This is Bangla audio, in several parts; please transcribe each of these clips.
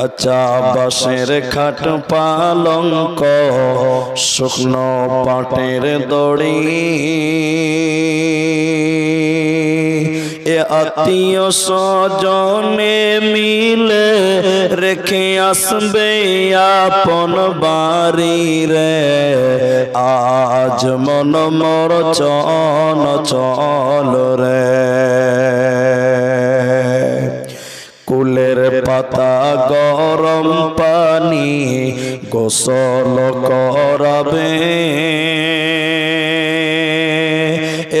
কাঁচা বাঁশের খাট পালঙ্ক, শুকনো পাটের দড়ি। এ আত্মীয় স্বজনে মিলে রেখে আসবে আপন বাড়ি রে। আজ মন মর চল চল রে। কুলের পাতা, গরম পানি গোসল করাবে।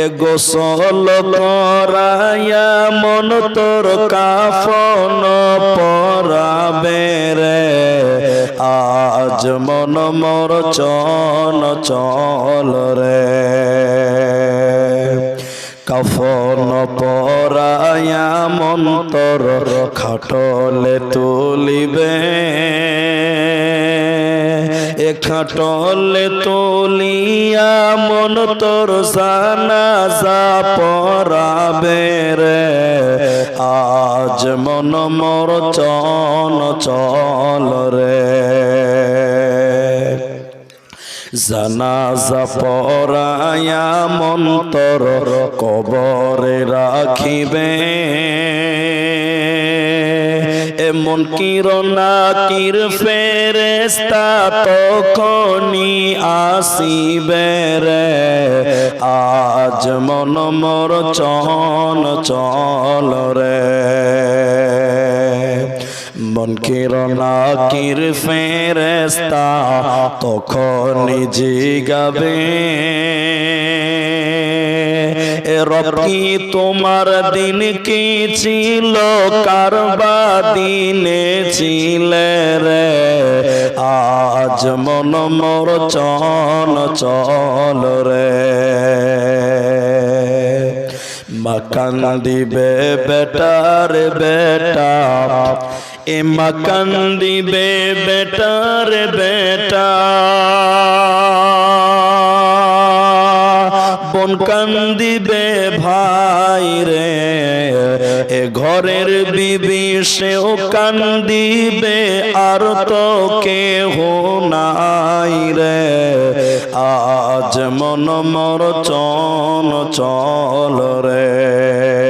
এ গোসল করাইয়া মন তোর কাফন পরাবে রে। আজ মন মর চল চল রে। কাফন পরায়া মন্তর খাটলে তুলিবে। এ খাটলে তুলিয়া মন তোর সানাজা পরাবে রে। আজ মন মোর চল চল রে। জানাজা পরায়া মন্তর কবরে রাখিবে। এমন কিরণা কির ফেরেস্তা তখনই আসিবে রে। আজ মন মোর চল চল রে। মন কিরণা কির ফেরেস্তা তখন জিগাবে এ রব কি তোমার দিন কি ছিল? কারবা দিনে ছিলে রে। আজ মন মোর চল চল রে। মাকান দিবে বেটার বেটা। এ মাকান দিবে বেটার বেটা। বন কান্দিবে ভাই রে। এ ঘরের বিবি সেও কান্দিবে আর তো কেহ নাই রে। আজ মন মর চল চল রে।